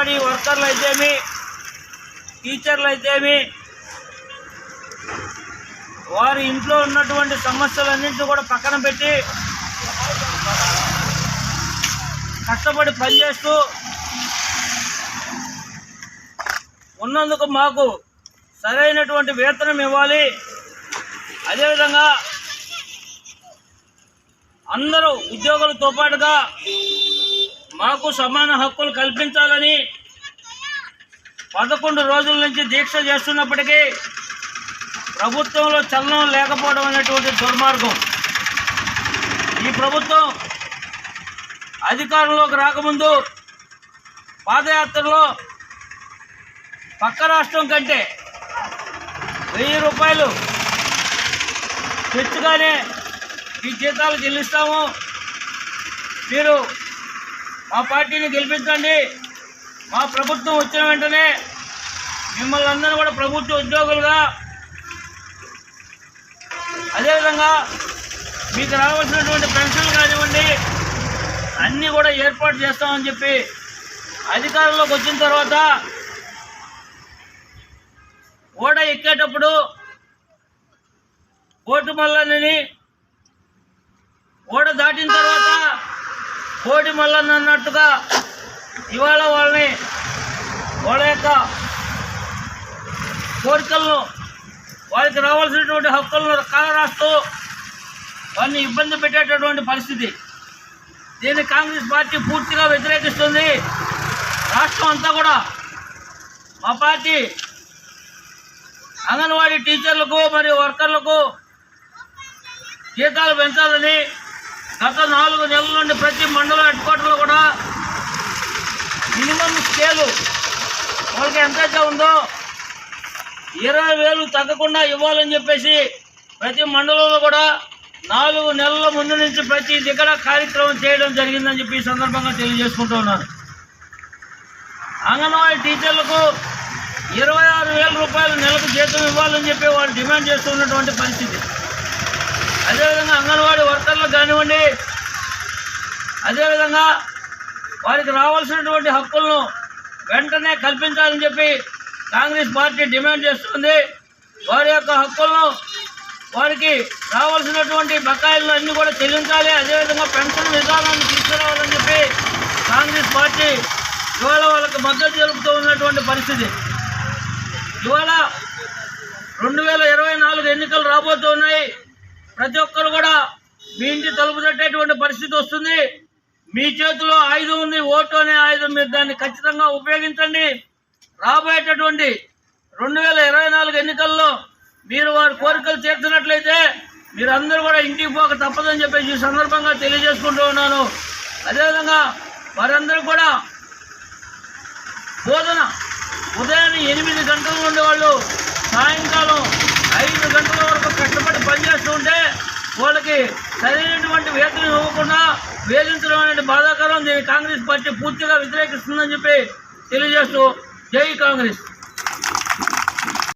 వర్కర్లు అయితేమి టీచర్లు అయితేమి వారి ఇంట్లో ఉన్నటువంటి సమస్యలన్నింటినీ కూడా పక్కన పెట్టి కష్టపడి పనిచేస్తూ ఉన్నందుకు మాకు సరైనటువంటి వేతనం ఇవ్వాలి. అదేవిధంగా అందరూ ఉద్యోగులతో పాటుగా మాకు సమాన హక్కులు కల్పించాలని పదకొండు రోజుల నుంచి దీక్ష చేస్తున్నప్పటికీ ప్రభుత్వంలో చలనం లేకపోవడం అనేటువంటి దుర్మార్గం. ఈ ప్రభుత్వం అధికారంలోకి రాకముందు పాదయాత్రలో పక్క రాష్ట్రం కంటే వెయ్యి రూపాయలు తెచ్చుగానే ఈ జీతాలు చెల్లిస్తాము మీరు మా పార్టీని గెలిపించండి. మా ప్రభుత్వం వచ్చిన వెంటనే మిమ్మల్ని అందరూ కూడా ప్రభుత్వ ఉద్యోగులుగా అదేవిధంగా మీకు రావాల్సినటువంటి పెన్షన్లు కానివ్వండి అన్నీ కూడా ఏర్పాటు చేస్తామని చెప్పి అధికారంలోకి వచ్చిన తర్వాత ఓడ ఎక్కేటప్పుడు ఓటు మల్లని ఓడ దాటిన తర్వాత కోటి మల్లన్న అన్నట్టుగా ఇవాళ వాళ్ళని వాళ్ళ యొక్క కోరికలను వాళ్ళకి రావాల్సినటువంటి హక్కులను కాలరాస్తూ వారిని ఇబ్బంది పెట్టేటటువంటి పరిస్థితి. దీన్ని కాంగ్రెస్ పార్టీ పూర్తిగా వ్యతిరేకిస్తుంది. రాష్ట్రం అంతా కూడా మా పార్టీ అంగన్వాడీ టీచర్లకు మరియు వర్కర్లకు జీతాలు పెంచాలని గత నాలుగు నెలల నుండి ప్రతి మండలం హెడ్ క్వార్టర్లో కూడా మినిమం స్కేలు వాళ్ళకి ఎంతైతే ఉందో ఇరవై వేలు తగ్గకుండా ఇవ్వాలని చెప్పేసి ప్రతి మండలంలో కూడా నాలుగు నెలల ముందు నుంచి ప్రతి దగ్గర కార్యక్రమం చేయడం జరిగిందని చెప్పి ఈ సందర్భంగా తెలియజేసుకుంటూ ఉన్నాను. అంగన్వాడీ టీచర్లకు ఇరవై ఆరు వేల రూపాయలు నెలకు జీతం ఇవ్వాలని చెప్పి వాళ్ళు డిమాండ్ చేస్తున్నటువంటి పరిస్థితి. కానివ్వండి అదేవిధంగా వారికి రావాల్సినటువంటి హక్కులను వెంటనే కల్పించాలని చెప్పి కాంగ్రెస్ పార్టీ డిమాండ్ చేస్తుంది. వారి యొక్క హక్కులను వారికి రావాల్సినటువంటి బకాయిలను అన్నీ కూడా చెల్లించాలి. అదేవిధంగా పెన్షన్ విధానాన్ని తీసుకురావాలని చెప్పి కాంగ్రెస్ పార్టీ ఇవాళ వాళ్ళకి మద్దతు జరుపుతూ ఉన్నటువంటి పరిస్థితి. ఇవాళ రెండు వేల ఇరవై నాలుగు ఎన్నికలు రాబోతున్నాయి. ప్రతి ఒక్కరు కూడా మీ ఇంటి తలుపు తట్టేటువంటి పరిస్థితి వస్తుంది. మీ చేతిలో ఆయుధం ఉంది ఓటు అనే ఆయుధం మీరు దాన్ని ఖచ్చితంగా ఉపయోగించండి. రాబోయేటటువంటి రెండు వేల ఇరవై నాలుగు ఎన్నికల్లో మీరు వారి కోరికలు తీర్చినట్లయితే మీరు అందరూ కూడా ఇంటికి పోక తప్పదని చెప్పేసి ఈ సందర్భంగా తెలియజేసుకుంటూ ఉన్నాను. అదేవిధంగా వారందరూ కూడా బోధన ఉదయాన్నే ఎనిమిది గంటల నుండి వాళ్ళు సాయంకాలం ఐదు గంటల వరకు కష్టపడి పనిచేస్తూ ఉంటే వాళ్ళకి సరైనటువంటి వేతనం ఇవ్వకుండా వేధించడం అనేది బాధాకరం. దీన్ని కాంగ్రెస్ పార్టీ పూర్తిగా వ్యతిరేకిస్తుందని చెప్పి తెలియజేస్తూ జై కాంగ్రెస్.